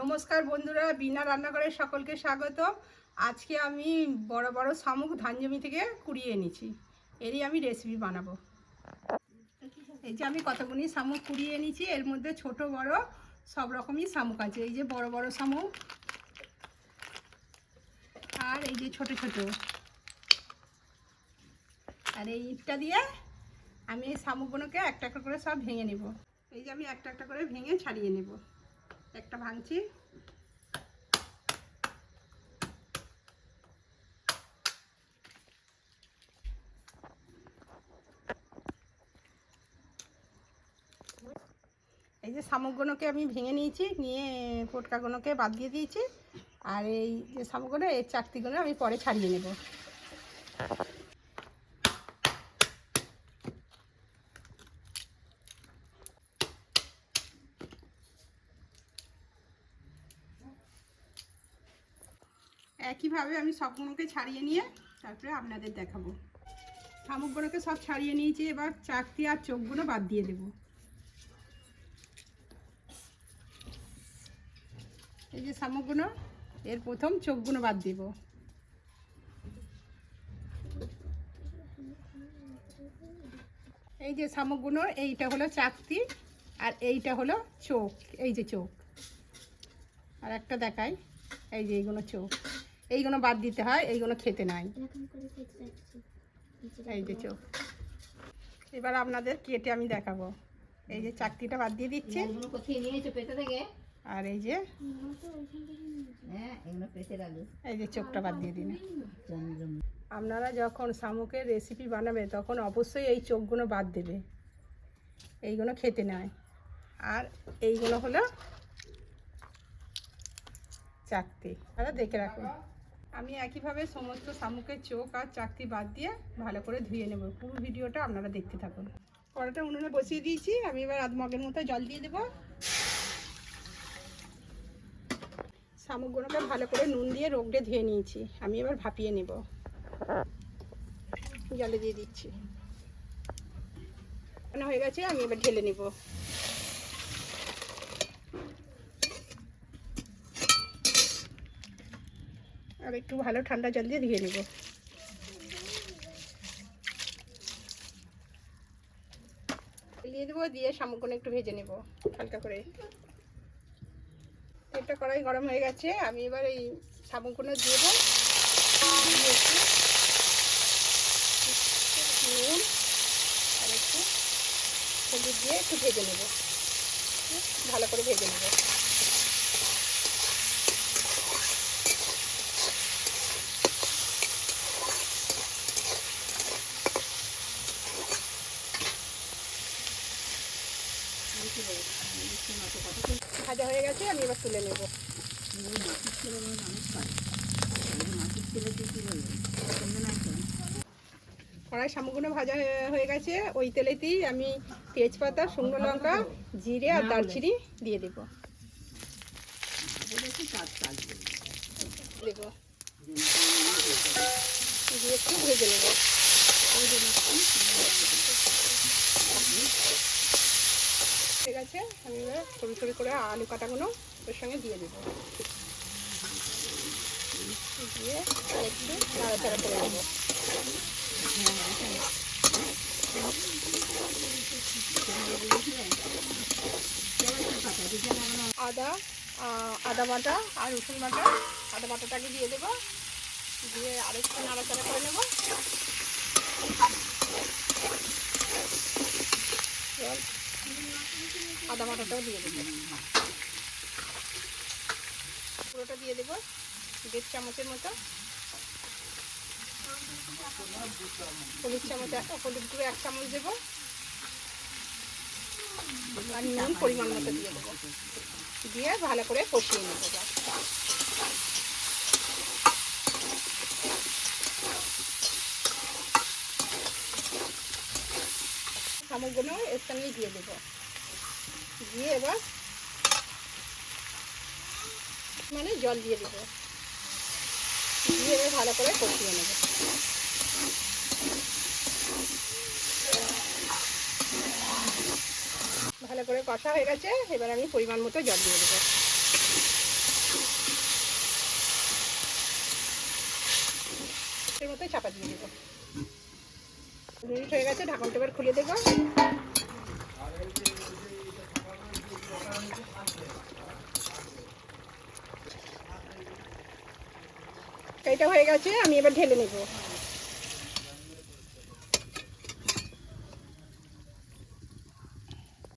নমস্কার বন্ধুরা, বিনা রান্নাঘরে সকলকে স্বাগত আজকে আমি বড় বড় শামুক ধান জমি থেকে কুড়িয়ে এনেছি। এরই আমি রেসিপি বানাবো। এই যে আমি কতগুলি শামুক কুড়িয়ে এনেছি, এর মধ্যে ছোট বড় সব রকমই শামুক আছে। এই যে বড় বড় শামুক আর এই যে ছোট ছোট। আর এই ইটটা দিয়ে আমি এই শামুকগুলোকে একটা একটা করে সব ভেঙে নেব। এই যে আমি একটা একটা করে ভেঙে ছাড়িয়ে নেব। একটা ভাঙছি। এই যে শামুকগুলোকে আমি ভেঙে নিয়েছি, নিয়ে পোটকাগুলোকে বাদ দিয়ে দিয়েছি। আর এই যে শামুকগুলো এই চাকতিগুলো আমি পরে ছাড়িয়ে নেব। একইভাবে আমি সবগুলোকে ছাড়িয়ে নিয়ে তারপরে আপনাদের দেখাবো। শামুকগুলোকে সব ছাড়িয়ে নিয়েছি, এবার চাকতি আর চোখগুলো বাদ দিয়ে দেবো। এই যে শামুকগুলো, এর প্রথম চোখগুলো বাদ দিব। এই যে শামুকগুলো, এইটা হলো চাকতি আর এইটা হলো চোখ, এই যে চোখ। আর একটা দেখাই, এই যে এইগুলো চোখ। এইগুলো বাদ দিতে হয় এইগুলো খেতে নাই। এই যে চোখ। এবার আপনাদের কেটে আমি দেখাবো। এই যে চাকতিটা বাদ দিয়ে দিচ্ছি। এগুলো কোথায় নিয়েছো? পেটে থেকে? আর এই যে হ্যাঁ এই যে চোখটা বাদ দিয়ে দিন। আপনারা যখন শামুকের রেসিপি বানাবে তখন অবশ্যই এই চোখগুলো বাদ দেবে। এইগুলো খেতে নেয় আর এইগুলো হলো চাকতি। তারা দেখে রাখুন। আমি একইভাবে সমস্ত শামুকের চোখ আর চাকতি বাদ দিয়ে ভালো করে ধুয়ে নেব। পুরো ভিডিওটা আপনারা দেখতে থাকুন। কড়াটা উনুনে বসিয়ে দিয়েছি। আমি এবার আধ মগের মতো জল দিয়ে দেবো। শামুকগুলোকে ভালো করে নুন দিয়ে রোগড়ে ধুয়ে নিয়েছি। আমি এবার ভাপিয়ে নেব। জলে দিয়ে দিচ্ছি। রান্না হয়ে গেছে, আমি এবার ঢেলে নেব। আর একটু ভালো ঠান্ডা জল দিয়ে ধুয়ে নেব। দিয়ে দেবো, দিয়ে শামুকগুলো একটু ভেজে নেব, হালকা করে। একটা কড়াই গরম হয়ে গেছে, আমি এবার এই শামুকগুলো দিয়ে দেবো। নুন, আর একটু হলুদ দিয়ে একটু ভেজে নেব। ভালো করে ভেজে নেব। ভাজা হয়ে গেছে, আমি এবার তুলে নেব। কড়াই শামুকগুলো ভাজা হয়ে- গেছে। ওই তেলেতেই আমি তেজপাতা, শুকনো লঙ্কা, জিরে আর দারচিনি দিয়ে দেবো। দিয়ে ভেজে নেব। ঠিক আছে আমি এবার সরু করে আলু কাটাগুলো ওর সঙ্গে দিয়ে দেবো। দিয়ে একটু নাড়াচাড়া করে দেবো আদা আদা বাটা আর রসুন বাটা, আদা বাটাটাকে দিয়ে দেবো। দিয়ে আরেকটু নাড়াচাড়া করে নেব এবার আদা বাটাটাও দিয়ে দেবো। পুরোটা দিয়ে দেবো দেড় চামচের মতো। হলুদ চামচ, হলুদ গুঁড়ো এক চামচ দেবো। আর নুন পরিমাণ মতো দিয়ে দেবো। দিয়ে ভালো করে কষিয়ে নেব। শামুকগুলো এর সঙ্গে দিয়ে দেবো। দিয়ে এবার মানে জল দিয়ে দিব দিয়ে এবার ভালো করে কষিয়ে নেব। ভালো করে কষা হয়ে গেছে, এবার আমি পরিমাণ মতো জল দিয়ে দেবো। মতো চাপা দিয়ে দেবো। মিনিট হয়ে গেছে ঢাকন টেবার খুলে দেবো। এটা হয়ে গেছে আমি এবার ঢেলে নেব।